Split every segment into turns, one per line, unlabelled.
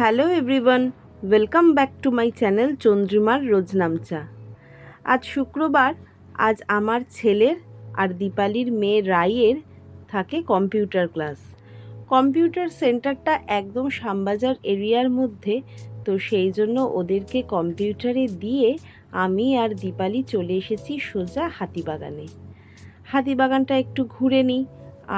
Hello everyone, welcome back to my channel চন্দ্রিমার রোজনামচা আজ শুক্রবার, আজ আমার ছেলের আর দীপালির মেয়ে রায়ের থাকে কম্পিউটার ক্লাস। কম্পিউটার সেন্টারটা একদম শ্যামবাজার এরিয়ার মধ্যে, তো সেই জন্য ওদেরকে কম্পিউটারে দিয়ে আমি আর দীপালি চলে এসেছি সোজা হাতিবাগানে। হাতিবাগানটা একটু ঘুরে নিই,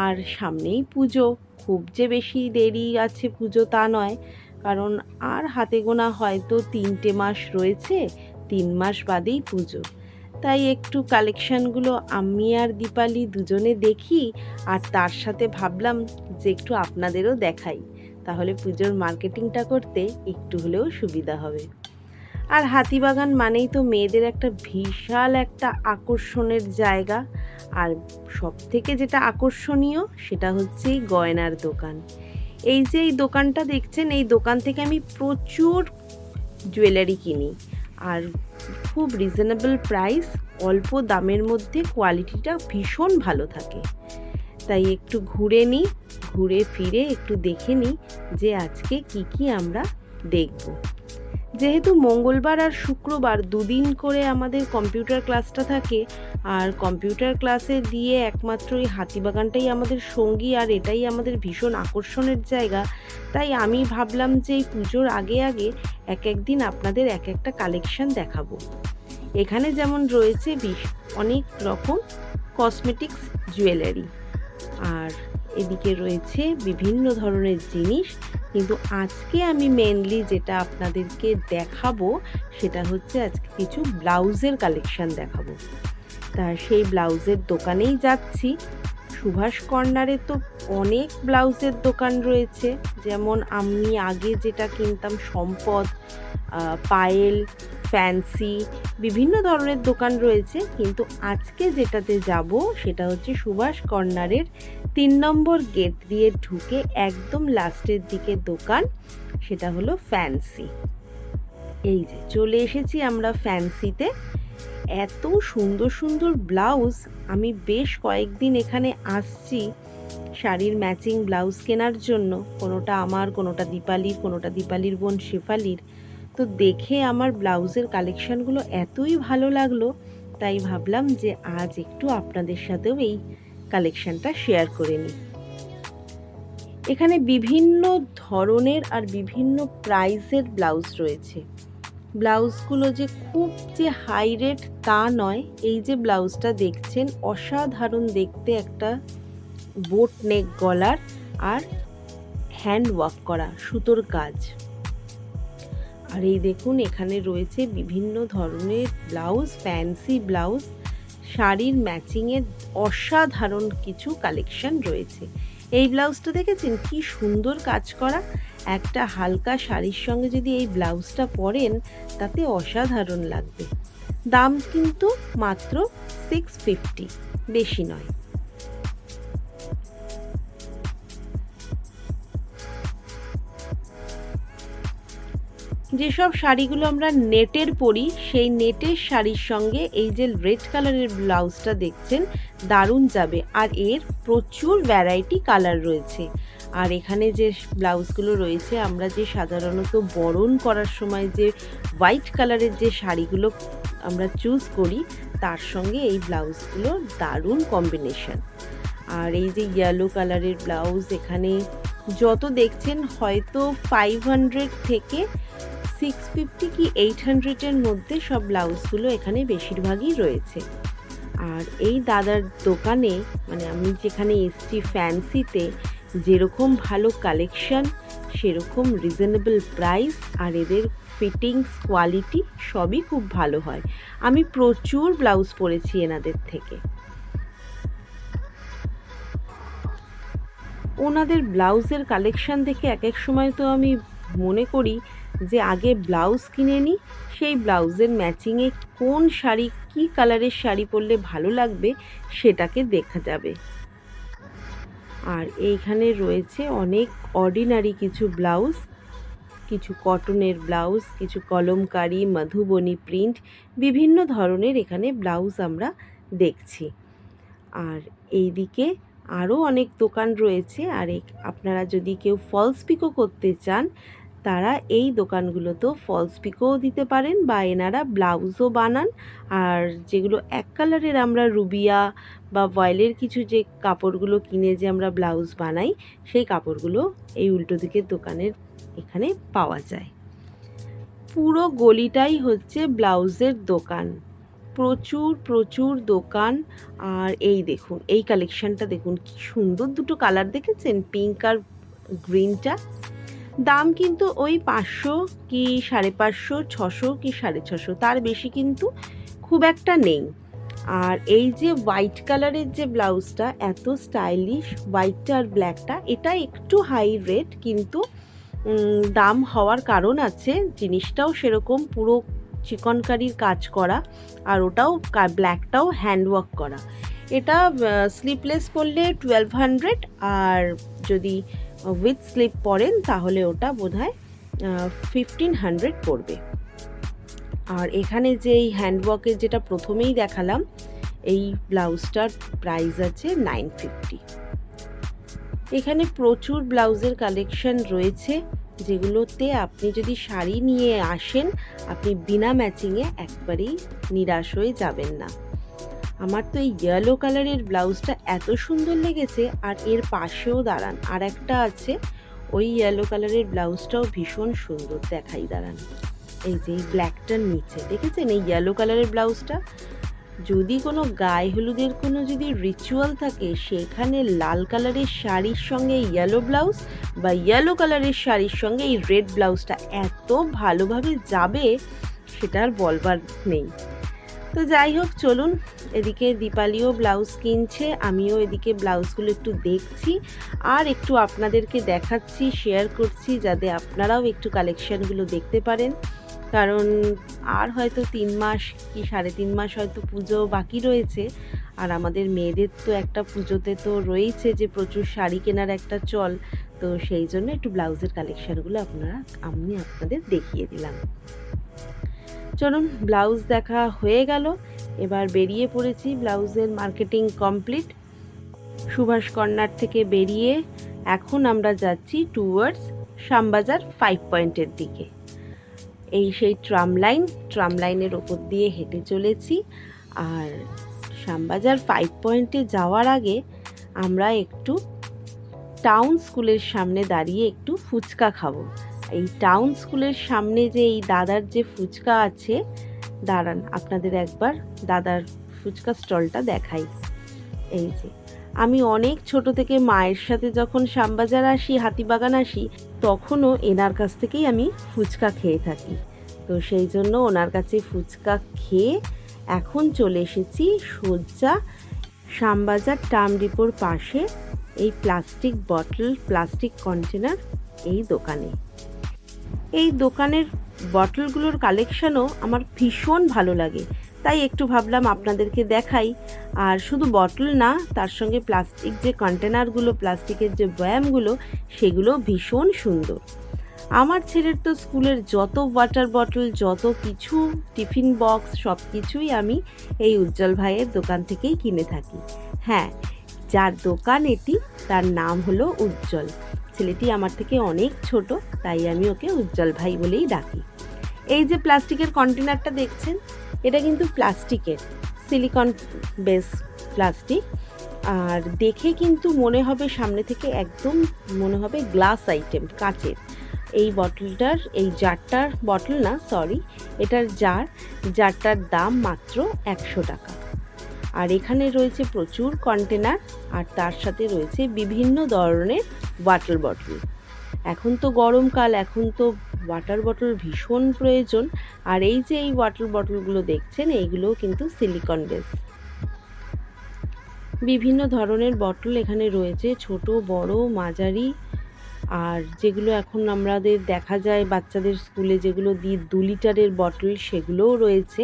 আর সামনেই পুজো। খুব যে বেশি দেরি আছে পুজো তা নয় কারণ আর হাতে গোনা হয়তো তিনটে মাস রয়েছে, তিন মাস বাদেই পুজো। তাই একটু কালেকশানগুলো আমি আর দীপালি দুজনে দেখি, আর তার সাথে ভাবলাম যে একটু আপনাদেরও দেখাই। তাহলে পুজোর মার্কেটিংটা করতে একটু হলেও সুবিধা হবে। আর হাতিবাগান মানেই তো মেয়েদের একটা বিশাল একটা আকর্ষণের জায়গা। আর সব থেকে যেটা আকর্ষণীয় সেটা হচ্ছে গয়নার দোকান। এই যে এই দোকানটা দেখছেন, এই দোকান থেকে আমি প্রচুর জুয়েলারি কিনি। আর খুব রিজনেবল প্রাইস অল্প দামের মধ্যে কোয়ালিটিটা ভীষণ ভালো থাকে। তাই একটু ঘুরে নিই ঘুরে ফিরে একটু দেখে নিই যে আজকে কি কি আমরা দেখব। যেহেতু মঙ্গলবার আর শুক্রবার দুদিন করে আমাদের কম্পিউটার ক্লাসটা থাকে, আর কম্পিউটার ক্লাসে দিয়ে একমাত্র এই হাতিবাগানটাই আমাদের সঙ্গী আর এটাই আমাদের ভীষণ আকর্ষণের জায়গা। তাই আমি ভাবলাম যে এই পুজোর আগে আগে এক একদিন আপনাদের এক একটা কালেকশন দেখাবো। এখানে যেমন রয়েছে বিশ অনেক রকম কসমেটিক্স জুয়েলারি। আর এদিকে রয়েছে বিভিন্ন ধরনের জিনিস। কিন্তু আজকে আমি মেনলি যেটা আপনাদেরকে দেখাবো, সেটা হচ্ছে আজকে কিছু ব্লাউজের কালেকশান দেখাবো। তা সেই ব্লাউজের দোকানেই যাচ্ছি। সুভাষ কর্নারে তো অনেক ব্লাউজের দোকান রয়েছে। যেমন আমি আগে যেটা কিনতাম সম্পদ পায়েল, ফ্যান্সি, বিভিন্ন ধরনের দোকান রয়েছে। কিন্তু আজকে যেটাতে যাব সেটা হচ্ছে সুভাষ কর্নারের তিন নম্বর গেট দিয়ে ঢুকে একদম লাস্টের দিকে দোকান, সেটা হলো ফ্যান্সি। এই যে চলে এসেছি আমরা ফ্যান্সিতে। এত সুন্দর সুন্দর ব্লাউজ আমি বেশ কয়েকদিন এখানে আসছি শাড়ির ম্যাচিং ব্লাউজ কেনার জন্য। কোনোটা আমার, কোনোটা দীপালির কোনোটা দীপালির বোন শেফালির। তো দেখে আমার ব্লাউজের কালেকশানগুলো এতই ভালো লাগল, তাই ভাবলাম যে আজ একটু আপনাদের সাথেও এই কালেকশনটা শেয়ার করে নিই। এখানে বিভিন্ন ধরনের আর বিভিন্ন প্রাইসের ব্লাউজ রয়েছে। ব্লাউজগুলো যে খুব যে হাই রেট তা নয়, এই যে ব্লাউজটা দেখছেন, অসাধারণ দেখতে একটা বোট নেক গলার আর হ্যান্ড ওয়ার্ক করা, সুতোর কাজ। আর এই দেখুন, এখানে রয়েছে বিভিন্ন ধরনের ব্লাউজ ফ্যান্সি ব্লাউজ, শাড়ির ম্যাচিংয়ের অসাধারণ কিছু কালেকশন রয়েছে। এই ব্লাউজটা দেখেছেন? কি সুন্দর কাজ করা। একটা হালকা শাড়ির সঙ্গে যদি এই ব্লাউজটা পরেন, তাতে অসাধারণ লাগবে। দাম কিন্তু মাত্র সিক্স ফিফটি বেশি নয়। যেসব শাড়িগুলো আমরা নেটের পরি, সেই নেটের শাড়ির সঙ্গে এই যে রেড কালারের ব্লাউজটা দেখছেন, দারুণ যাবে। আর এর প্রচুর ভ্যারাইটি কালার রয়েছে। আর এখানে যে ব্লাউজগুলো রয়েছে, আমরা যে সাধারণত বরণ করার সময় যে হোয়াইট কালারের যে শাড়িগুলো আমরা চুজ করি, তার সঙ্গে এই ব্লাউজগুলো দারুণ কম্বিনেশন আর এই যে ইয়েলো কালারের ব্লাউজ, এখানে যত দেখছেন হয়তো ফাইভ হান্ড্রেড থেকে সিক্স ফিফটি কি এইট হান্ড্রেডের মধ্যে সব ব্লাউজগুলো এখানে বেশিরভাগই রয়েছে। আর এই দাদার দোকানে মানে আমি যেখানে এসছি ফ্যান্সিতে যেরকম ভালো কালেকশন সেরকম রিজনেবল প্রাইস আর এদের ফিটিংস কোয়ালিটি সবই খুব ভালো হয়। আমি প্রচুর ব্লাউজ পরেছি এনাদের থেকে। ওনাদের ব্লাউজের কালেকশন দেখে এক এক সময় তো আমি মনে করি যে আগে ব্লাউজ কিনে নিই সেই ব্লাউজের ম্যাচিংয়ে কোন শাড়ি, কি কালারের শাড়ি পরলে ভালো লাগবে সেটাকে দেখা যাবে। আর এইখানে রয়েছে অনেক অর্ডিনারি কিছু ব্লাউজ কিছু কটনের ব্লাউজ কিছু কলমকারি, মধুবনী প্রিন্ট বিভিন্ন ধরনের এখানে ব্লাউজ আমরা দেখছি। আর এইদিকে আরও অনেক দোকান রয়েছে, আর আপনারা যদি কেউ ফলস পিকো করতে চান তারা এই দোকানগুলোতেও ফলস পিকোও দিতে পারেন বা এনারা ব্লাউজও বানান। আর যেগুলো এক কালারের আমরা রুবিয়া বা ভয়েলের কিছু যে কাপড়গুলো কিনে যে আমরা ব্লাউজ বানাই, সেই কাপড়গুলো এই উল্টো দিকের দোকানের এখানে পাওয়া যায়। পুরো গলিটাই হচ্ছে ব্লাউজের দোকান। প্রচুর প্রচুর দোকান। আর এই দেখুন, এই কালেকশানটা দেখুন, কি সুন্দর দুটো কালার দেখেছেন? পিঙ্ক আর গ্রিনটা দাম কিন্তু ওই পাঁচশো কি সাড়ে পাঁচশো, ছশো কি সাড়ে ছশো, তার বেশি কিন্তু খুব একটা নেই। আর এই যে হোয়াইট কালারের যে ব্লাউজটা, এত স্টাইলিশ হোয়াইটটা আর ব্ল্যাকটা এটা একটু হাই রেট কিন্তু দাম হওয়ার কারণ আছে। জিনিসটাও সেরকম পুরো চিকনকারির কাজ করা, আর ওটাও ব্ল্যাকটাও হ্যান্ডওয়ার্ক করা। এটা স্লিপলেস করলে টুয়েলভ হান্ড্রেড আর যদি উইথ স্লিপ পরেন তাহলে ওটা বোধ হয় ফিফটিন হান্ড্রেড পড়বে। আর এখানে যে এই হ্যান্ডওয়ার্কের যেটা প্রথমেই দেখালাম, এই ব্লাউজটার প্রাইস আছে নাইন ফিফটি এখানে প্রচুর ব্লাউজের কালেকশন রয়েছে, যেগুলোতে আপনি যদি শাড়ি নিয়ে আসেন, আপনি বিনা ম্যাচিংয়ে একবারেই নিরাশ হয়ে যাবেন না। আমার তো এই ইয়েলো কালারের ব্লাউজটা এত সুন্দর লেগেছে, আর এর পাশেও দাঁড়ান, আর একটা আছে, ওই ইয়েলো কালারের ব্লাউজটাও ভীষণ সুন্দর দেখাই, দাঁড়ান। এই যে এই ব্ল্যাকটার নিচে, দেখেছেন এই ইয়েলো কালারের ব্লাউজটা যদি কোনো গায়ে হলুদের কোনো যদি রিচুয়াল থাকে, সেখানে লাল কালারের শাড়ির সঙ্গে ইয়েলো ব্লাউজ বা ইয়েলো কালারের শাড়ির সঙ্গে এই রেড ব্লাউজটা এত ভালোভাবে যাবে, সেটা আর বলবার নেই। তো যাই হোক, চলুন। এদিকে দীপালিও ব্লাউজ কিনছে, আমিও এদিকে ব্লাউজগুলো একটু দেখছি আর একটু আপনাদেরকে দেখাচ্ছি শেয়ার করছি যাতে আপনারাও একটু কালেকশানগুলো দেখতে পারেন। কারণ আর হয়তো তিন মাস কি সাড়ে তিন মাস হয়তো পুজো বাকি রয়েছে। আর আমাদের মেয়েদের তো একটা পুজোতে তো রয়েছে যে প্রচুর শাড়ি কেনার একটা চল। তো সেই জন্য একটু ব্লাউজের কালেকশানগুলো আপনারা, আমি আপনাদের দেখিয়ে দিলাম। চলুন, ব্লাউজ দেখা হয়ে গেল। এবার বেরিয়ে পড়েছি ব্লাউজের মার্কেটিং কমপ্লিট। সুভাষ কর্নার থেকে বেরিয়ে এখন আমরা যাচ্ছি টুয়ার্ডস শ্যামবাজার ফাইভ পয়েন্টের দিকে। এই সেই ট্রাম লাইন ট্রাম লাইনের ওপর দিয়ে হেঁটে চলেছি। আর শ্যামবাজার ফাইভ পয়েন্টে যাওয়ার আগে আমরা একটু টাউন স্কুলের সামনে দাঁড়িয়ে একটু ফুচকা খাব। এই টাউন স্কুলের সামনে যে এই দাদার যে ফুচকা আছে, দাঁড়ান, আপনাদের একবার দাদার ফুচকা স্টলটা দেখাই। এই যে, আমি অনেক ছোট থেকে মায়ের সাথে যখন শ্যামবাজার আসি, হাতিবাগান আসি, তখনও এনার কাছ থেকেই আমি ফুচকা খেয়ে থাকি। তো সেই জন্য ওনার কাছে ফুচকা খেয়ে এখন চলে এসেছি সজ্জা শ্যামবাজার টার্ম ডিপোর পাশে এই প্লাস্টিক বটল প্লাস্টিক কন্টেনার এই দোকানে। এই দোকানের বটলগুলোর কালেকশানও আমার ভীষণ ভালো লাগে। তাই একটু ভাবলাম আপনাদেরকে দেখাই। আর শুধু বটল না, তার সঙ্গে প্লাস্টিক যে কন্টেনারগুলো প্লাস্টিকের যে ব্যায়ামগুলো, সেগুলো ভীষণ সুন্দর। আমার ছেলের তো স্কুলের যত ওয়াটার বটল যত কিছু, টিফিন বক্স সব কিছুই আমি এই উজ্জ্বল ভাইয়ের দোকান থেকেই কিনে থাকি। হ্যাঁ যার দোকান এটি, তার নাম হলো উজ্জ্বল। ছেলেটি আমার থেকে অনেক ছোট, তাই আমি ওকে উজ্জ্বল ভাই বলেই ডাকি। এই যে প্লাস্টিকের কন্টেনারটা দেখছেন, এটা কিন্তু প্লাস্টিকের, সিলিকন বেস প্লাস্টিক। আর দেখে কিন্তু মনে হবে সামনে থেকে একদম মনে হবে গ্লাস আইটেম, কাচের। এই বটলটার, এই জারটার বটল না, সরি, এটার জার, জারটার দাম মাত্র একশো টাকা। আর এখানে রয়েছে প্রচুর কন্টেনার আর তার সাথে রয়েছে বিভিন্ন ধরনের ওয়াটার বটল এখন তো গরমকাল, এখন তো ওয়াটার বটল ভীষণ প্রয়োজন। আর এই যে এই ওয়াটার বটলগুলো দেখছেন, এইগুলোও কিন্তু সিলিকন বেস বিভিন্ন ধরনের বটল এখানে রয়েছে, ছোট, বড়, মাঝারি। আর যেগুলো এখন আমাদের দেখা যায়, বাচ্চাদের স্কুলে যেগুলো দিই দু লিটারের বটল সেগুলোও রয়েছে।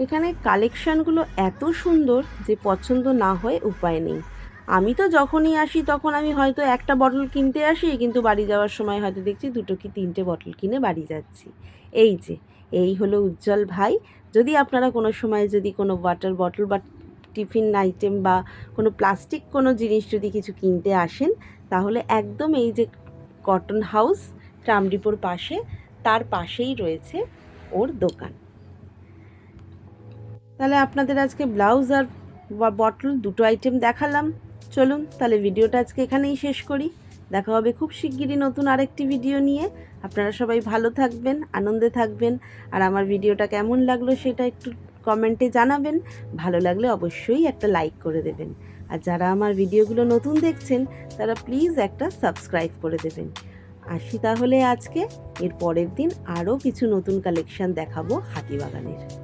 এখানে কালেকশানগুলো এত সুন্দর যে পছন্দ না হয় উপায় নেই। আমি তো যখনই আসি তখন আমি হয়তো একটা বটল কিনতে আসি, কিন্তু বাড়ি যাওয়ার সময় হয়তো দেখছি দুটো কি তিনটে বটল কিনে বাড়ি যাচ্ছি। এই যে, এই হলো উজ্জ্বল ভাই। যদি আপনারা কোনো সময় যদি কোনো ওয়াটার বটল বা টিফিন আইটেম বা কোনো প্লাস্টিক কোনো জিনিস যদি কিছু কিনতে আসেন, তাহলে একদম এই যে কটন হাউস ট্রামডিপোর পাশে, তার পাশেই রয়েছে ওর দোকান। তাহলে আপনাদের আজকে ব্লাউজ আর বটল দুটো আইটেম দেখালাম। চলুন তাহলে ভিডিওটা আজকে এখানেই শেষ করি। দেখা হবে খুব শিগগিরই নতুন আরেকটি ভিডিও নিয়ে। আপনারা সবাই ভালো থাকবেন, আনন্দে থাকবেন। আর আমার ভিডিওটা কেমন লাগল সেটা একটু কমেন্টে জানাবেন। ভালো লাগলে অবশ্যই একটা লাইক করে দেবেন। আর যারা আমার ভিডিওগুলো নতুন দেখছেন, তারা প্লিজ একটা সাবস্ক্রাইব করে দেবেন। আসি তাহলে আজকে। এর পরের দিন আরও কিছু নতুন কালেকশন দেখাবো হাতিবাগানের।